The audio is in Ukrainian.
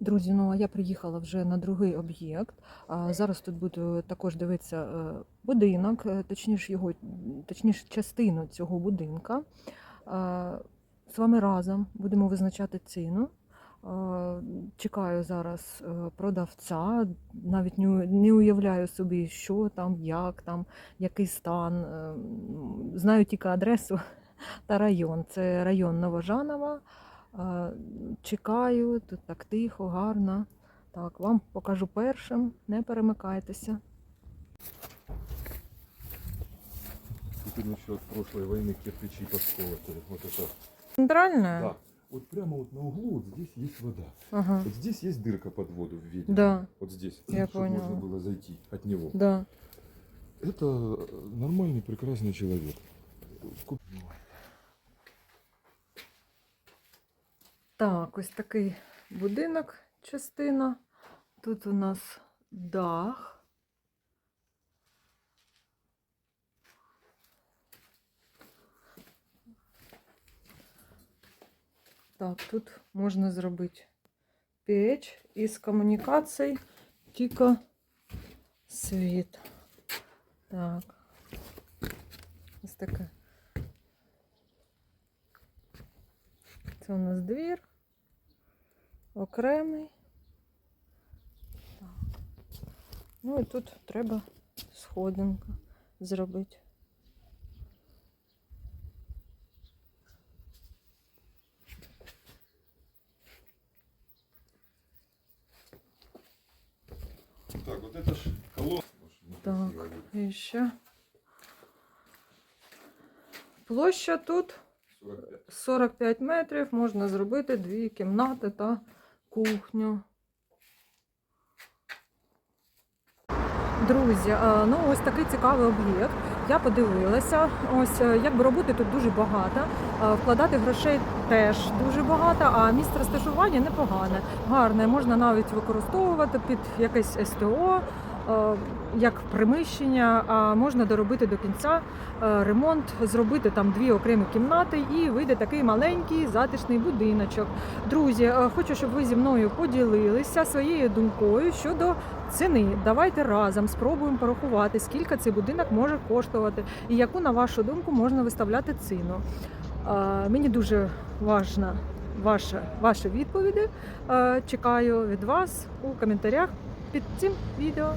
Друзі, ну а я приїхала вже на другий об'єкт. Зараз тут буду також дивитися е, будинок, е, точніше його, точніше частину цього будинка. З вами разом будемо визначати ціну. Чекаю зараз е, продавця, навіть не, уявляю собі, що там, як там, який стан. Е, Знаю тільки адресу та район. Це район Новожанова. Е, Чекаю, тут так тихо, гарно. Так, вам покажу першим, не перемикайтеся. Тут им еще от прошлой войны кирпичи посковывали. Вот это. Центральна? Да. Вот прямо вот на углу вот здесь есть вода. Ага. Вот здесь есть дырка под воду в виде. Да, Вот здесь. Я чтобы поняла. можно было зайти от него. да. Это нормальный, прекрасный человек. Куп- Так, ось такий будинок, частина. Тут у нас дах. Так, тут можна зробити печ із комунікацій, тільки світ. Так. Ось таке. Це у нас двір. Окремий. Ну і тут треба сходинка зробити. Так, вот это ж колонна. Так, і ще. Площа тут 45. 45 метрів, можна зробити дві кімнати та кухню. Друзі, ну ось такий цікавий об'єкт. Я подивилася. Ось е, якби роботи тут дуже багато. е, Вкладати грошей теж дуже багато, а місце розташування непогане, гарне. Можна навіть використовувати під якесь СТО, е, як приміщення, а можна доробити до кінця ремонт, зробити там дві окремі кімнати і вийде такий маленький затишний будиночок. Друзі, хочу, щоб ви зі мною поділилися своєю думкою щодо ціни. Давайте разом спробуємо порахувати, скільки цей будинок може коштувати і яку, на вашу думку, можна виставляти ціну. Мені дуже важна ваша, ваші відповіді. Чекаю від вас у коментарях під цим відео.